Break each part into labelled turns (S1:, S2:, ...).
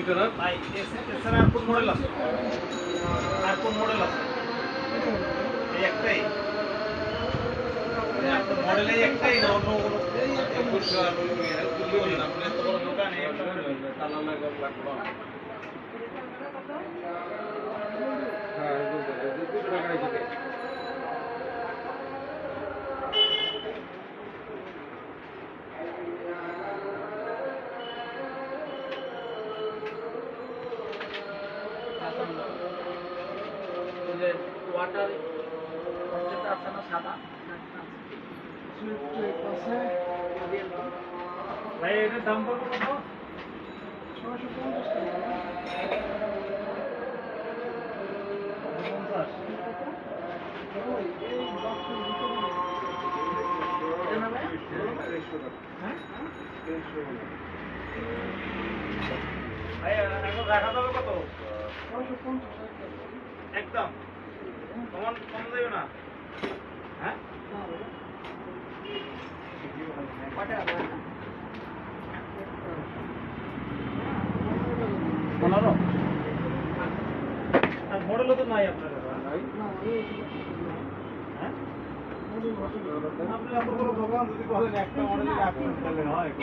S1: Peter
S2: ভাই এছাড়া আর কোন মডেল আছে? আর কোন মডেল আছে? এই একটাই। মানে মডেল একটাই না অন্য কোনো? দোকানে একটা মডেল
S1: তালা লাগা
S3: ওয়াটার যেটা আছে না সাদা
S2: ভাই এটার দাম পড়বে কত? পঞ্চাশ। ভাই এখন রাখা যাবে কত একদম। কমন কম দেবে না। হ্যাঁ? পনেরো। মডেলও তো নাই আপনার কাছে, হ্যাঁ? আপনি এত দোকান যদি বলেন একটা মডেল আপনি তাহলে হয় একটু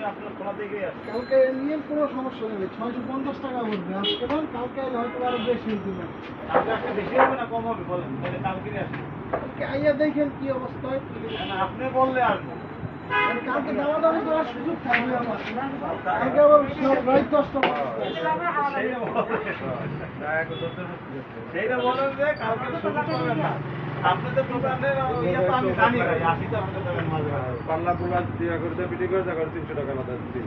S2: কালকে
S4: নিয়ে কোনো সমস্যা নেই। ছয়শো পঞ্চাশ টাকা পড়বে। আজকে দেন কালকে হয়তো আরও বেশি দিবেন
S2: কালকে বেশি হবে না কম হবে বলেন তাহলে কালকে আসি
S4: কালকে আইয়া দেখেন কি অবস্থায়
S2: না, আপনি বললে আসব।
S4: কালকে দাওয়া দাওয়া করার সুযোগ থাকবে আমার। কালকে আবার রাত দশটা।
S2: সেইটা বলেন যে কালকে সুযোগ পাবেন না। আপনাদের ইয়ে তো আমি জানি ভাই আসি তো আপনাদের দোকান মাঝে
S1: পাল্লা পোলা দিয়া পিটি করে তিনশো টাকা মাথা দিচ্ছি